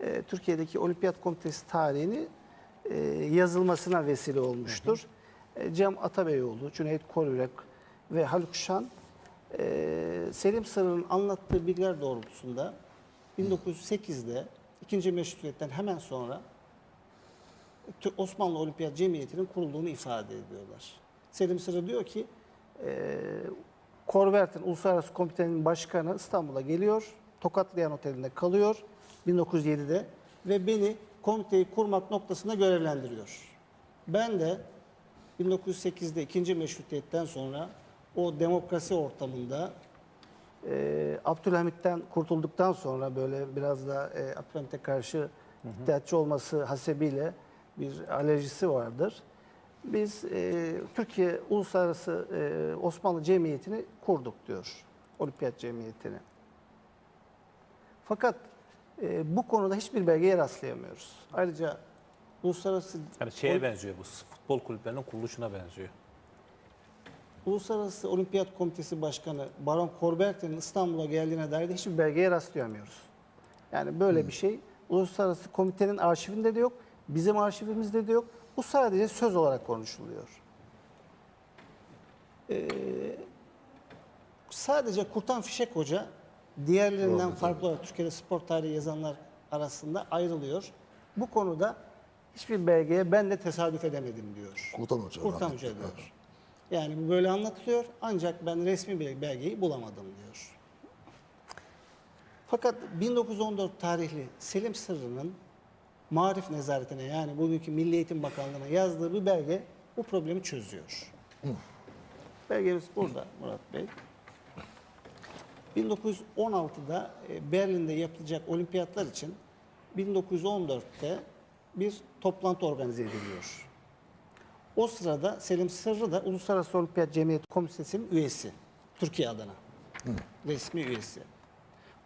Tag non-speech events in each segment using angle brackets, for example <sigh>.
e, Türkiye'deki Olimpiyat Komitesi tarihini e, yazılmasına vesile olmuştur. E, Cem Atabeyoğlu, Cüneyt Korürek ve Haluk Şan e, Selim Sırrı'nın anlattığı bilgiler doğrultusunda 1908'de ikinci meşrutiyetten hemen sonra Osmanlı Olimpiyat Cemiyeti'nin kurulduğunu ifade ediyorlar. Selim Sırrı diyor ki, e, Korvert'in Uluslararası Komitenin Başkanı İstanbul'a geliyor, Tokatlayan Oteli'nde kalıyor 1907'de ve beni komiteyi kurmak noktasında görevlendiriyor. Ben de 1908'de ikinci meşrutiyetten sonra o demokrasi ortamında e, Abdülhamit'ten kurtulduktan sonra böyle biraz da e, Abdülhamit'e karşı iddiatçı olması hasebiyle bir alerjisi vardır. Biz e, Türkiye Uluslararası e, Osmanlı Cemiyeti'ni kurduk diyor. Olimpiyat Cemiyeti'ni. Fakat e, bu konuda hiçbir belgeye rastlayamıyoruz. Ayrıca Uluslararası Yani şeye benziyor bu futbol kulüplerinin kuruluşuna benziyor. Uluslararası Olimpiyat Komitesi Başkanı Baron Corbertin'in İstanbul'a geldiğine dair de hiçbir belgeye rastlayamıyoruz. Yani böyle bir şey Uluslararası Komitenin arşivinde de yok, bizim arşivimizde de yok. Bu sadece söz olarak konuşuluyor. Ee, sadece Kurtan Fişek Hoca diğerlerinden farklı olarak Türkiye'de spor tarihi yazanlar arasında ayrılıyor. Bu konuda hiçbir belgeye ben de tesadüf edemedim diyor. Kurtan Hoca, Kurtan Hoca diyor. Yani bu böyle anlatılıyor ancak ben resmi bir belgeyi bulamadım diyor. Fakat 1914 tarihli Selim Sırrı'nın Marif Nezaretine yani bugünkü Milli Eğitim Bakanlığı'na yazdığı bir belge bu problemi çözüyor. Belgemiz burada Murat Bey. 1916'da e, Berlin'de yapılacak olimpiyatlar için 1914'te bir toplantı organize ediliyor. O sırada Selim Sırrı da Uluslararası Olimpiyat Cemiyeti Komitesi'nin üyesi. Türkiye adına. Resmi üyesi.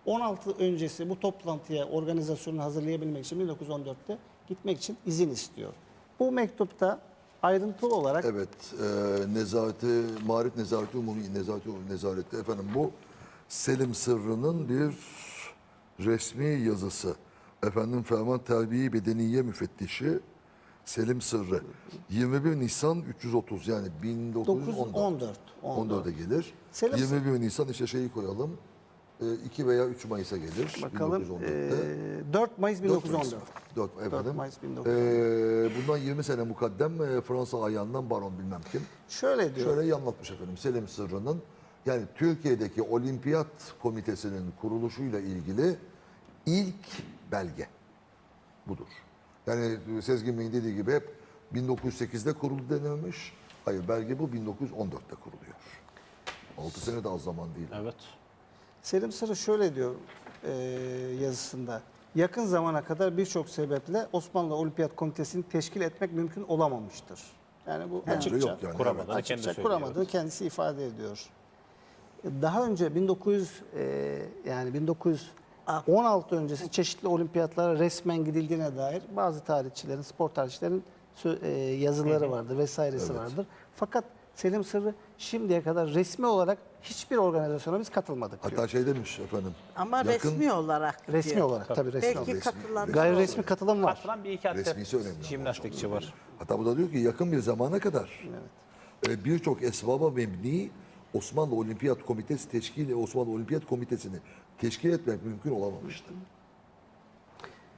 16 öncesi bu toplantıya organizasyonu hazırlayabilmek için 1914'te gitmek için izin istiyor. Bu mektupta ayrıntılı olarak Evet, e, nezareti, marif nezareti umumi nezareti nezareti efendim bu Selim Sırrı'nın bir resmi yazısı. Efendim Ferman Terbiye Bedeniye Müfettişi Selim Sırrı. 21 Nisan 330 yani 1914. 914. 14'e gelir. Selim Sırrı- 21 Nisan işte şeyi koyalım. 2 veya 3 Mayıs'a gelir. bakalım 1914'te. e, 4 Mayıs 1914. 4, efendim. Mayıs 1914. Ee, bundan 20 sene mukaddem e, Fransa ayağından baron bilmem kim. Şöyle diyor. Şöyle anlatmış efendim Selim Sırrı'nın yani Türkiye'deki olimpiyat komitesinin kuruluşuyla ilgili ilk belge budur. Yani Sezgin Bey'in dediği gibi hep 1908'de kuruldu denilmiş. Hayır belge bu 1914'te kuruluyor. 6 sene de az zaman değil. Evet. Selim Sırrı şöyle diyor e, yazısında. Yakın zamana kadar birçok sebeple Osmanlı Olimpiyat Komitesi'ni teşkil etmek mümkün olamamıştır. Yani bu Bence açıkça, yok yani. Kuramadı. açıkça söylüyor, kuramadığını kendisi ifade ediyor. Daha önce 1900 e, yani 1916 öncesi çeşitli olimpiyatlara resmen gidildiğine dair bazı tarihçilerin, spor tarihçilerin e, yazıları vardır vesairesi vardır. Fakat Selim Sırrı şimdiye kadar resmi olarak hiçbir organizasyona biz katılmadık diyor. Hatta şey demiş efendim. Ama yakın- resmi olarak gidiyor. Resmi olarak tabii resmi Belki olarak. katılan Gayri resmi katılım var. Katılan bir iki Resmisi önemli jimnastikçi var. Hatta bu da diyor ki yakın bir zamana kadar e, birçok esbaba mebni Osmanlı Olimpiyat Komitesi teşkil Osmanlı Olimpiyat Komitesi'ni teşkil etmek mümkün olamamıştı.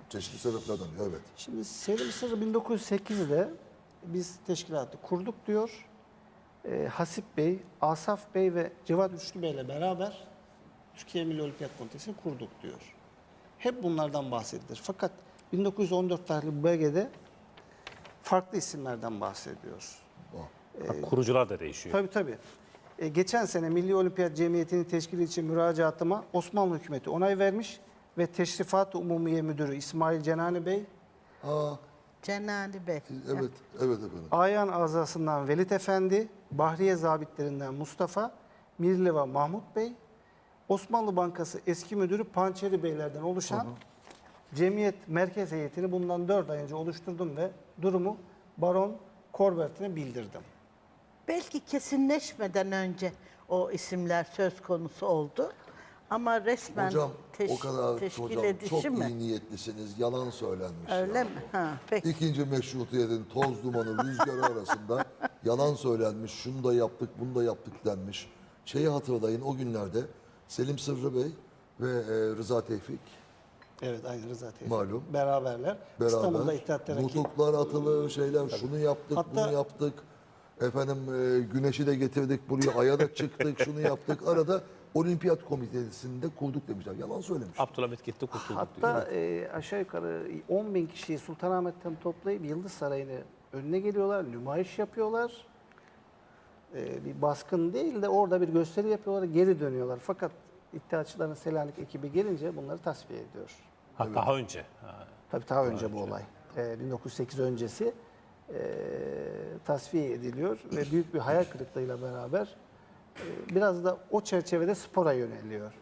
Çeşitli sebeplerden evet. Şimdi Selim Sırrı 1908'de biz teşkilatı kurduk diyor. Ee, Hasip Bey, Asaf Bey ve Cevat Üçlü Bey ile beraber Türkiye Milli Olimpiyat Komitesi'ni kurduk diyor. Hep bunlardan bahsedilir. Fakat 1914 tarihli bu belgede farklı isimlerden bahsediyor. Ha, kurucular da değişiyor. Tabii tabii. E, geçen sene Milli Olimpiyat Cemiyeti'nin teşkili için müracaatıma Osmanlı hükümeti onay vermiş ve Teşrifat-ı Umumiye Müdürü İsmail Cenani Bey, Aa, Cenani Bey. evet, evet efendim. Ayan Azası'ndan Velit Efendi, Bahriye Zabitlerinden Mustafa, Mirliva Mahmut Bey, Osmanlı Bankası eski müdürü Pançeri Beylerden oluşan cemiyet merkez heyetini bundan 4 ay önce oluşturdum ve durumu Baron Corbert'ine bildirdim. Belki kesinleşmeden önce o isimler söz konusu oldu. Ama resmen Hocam, teş- o kadar teşkil hocam edişi çok mi? iyi niyetlisiniz. Yalan söylenmiş. Öyle ya. mi? Ha, peki. İkinci meşrutiyetin toz dumanı rüzgarı <laughs> arasında yalan söylenmiş, şunu da yaptık, bunu da yaptık denmiş. Şeyi hatırlayın o günlerde Selim Sırrı Bey ve e, Rıza Tevfik Evet aynı Rıza Tevfik. Malum. Beraberler. İstanbul'da beraber İttihat Terakki. nutuklar atılır, şeyler şunu yaptık, Hatta- bunu yaptık. Efendim e, güneşi de getirdik buraya, aya da çıktık, şunu yaptık. Arada olimpiyat komitesinde kurduk demişler. Yalan söylemiş. Abdülhamit gitti kurtulduk diyor. Hatta e, aşağı yukarı 10 bin kişiyi Sultanahmet'ten toplayıp Yıldız Sarayı'nın önüne geliyorlar, nümayiş yapıyorlar. E, bir baskın değil de orada bir gösteri yapıyorlar, geri dönüyorlar. Fakat İttihatçıların Selanik ekibi gelince bunları tasfiye ediyor. Ha, daha önce. Ha. Tabii daha önce bu olay. E, 1908 öncesi e, tasfiye ediliyor ve büyük bir hayal kırıklığıyla beraber e, biraz da o çerçevede spora yöneliyor.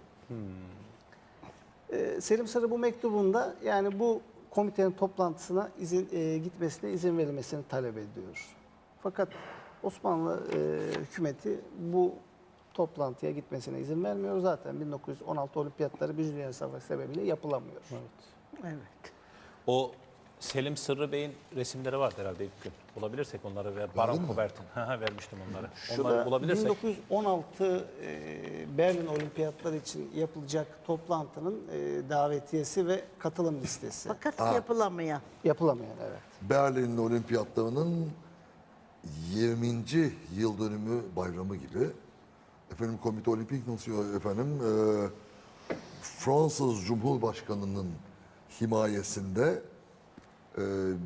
E, Selim Sarı bu mektubunda yani bu komitenin toplantısına izin e, gitmesine izin verilmesini talep ediyor. Fakat Osmanlı e, hükümeti bu toplantıya gitmesine izin vermiyor. Zaten 1916 olimpiyatları bir Dünya Savaşı sebebiyle yapılamıyor. Evet. O Selim Sırrı Bey'in resimleri vardı herhalde ilk gün. Bulabilirsek onları Kubert'in. Ha, ha, Vermiştim onları. Şu onları da bulabilirsek. 1916 e, Berlin Olimpiyatları için yapılacak toplantının e, davetiyesi ve katılım listesi. Fakat yapılamayan. Yapılamayan evet. Berlin Olimpiyatlarının 20. yıl dönümü bayramı gibi efendim Komite Olimpik nasıl efendim e, Fransız Cumhurbaşkanı'nın himayesinde e,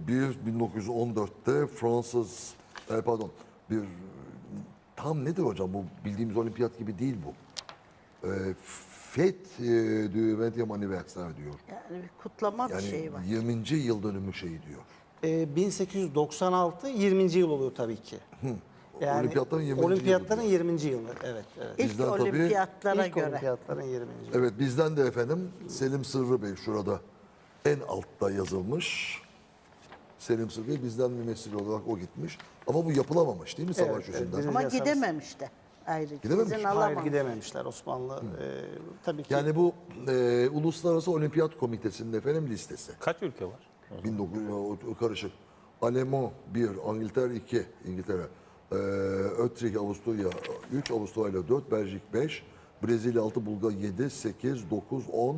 bir 1914'te Fransız e, pardon bir tam nedir hocam bu bildiğimiz olimpiyat gibi değil bu. E, Fête e, du 20e anniversaire diyor. Yani bir kutlama bir Yani şey var. 20. yıl dönümü şeyi diyor. E, 1896 20. yıl oluyor tabii ki. Yani Olimpiyatların 20. yılı Olimpiyatların diyor. 20. yılı. Evet, evet. İlk bizden tabii- olimpiyatlara İlk göre. olimpiyatların 20. yılı. Evet bizden de efendim Selim Sırrı Bey şurada en altta yazılmış. Selim Bey bizden mümessil olarak o gitmiş. Ama bu yapılamamış değil mi savaş Evet, evet, yüzünden? bizim- Ama gidememiş de. Ayrıca Gidememiş. izin Hayır gidememişler Osmanlı. E, tabii ki Yani bu e, Uluslararası Olimpiyat Komitesi'nin efendim listesi. Kaç ülke var? 1900 o- o karışık. Alemo 1, İngiltere 2, İngiltere. Ee, Ötrik, Avusturya 3, Avustralya 4, Belçik 5, Brezilya 6, Bulgar 7, 8, 9, 10,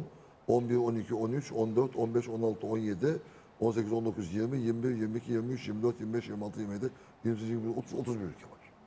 11, 12, 13, 14, 15, 16, 17, 18, 19, 20, 21, 22, 23, 24, 25, 26, 27, 28, 29, 30, 31 ülke var.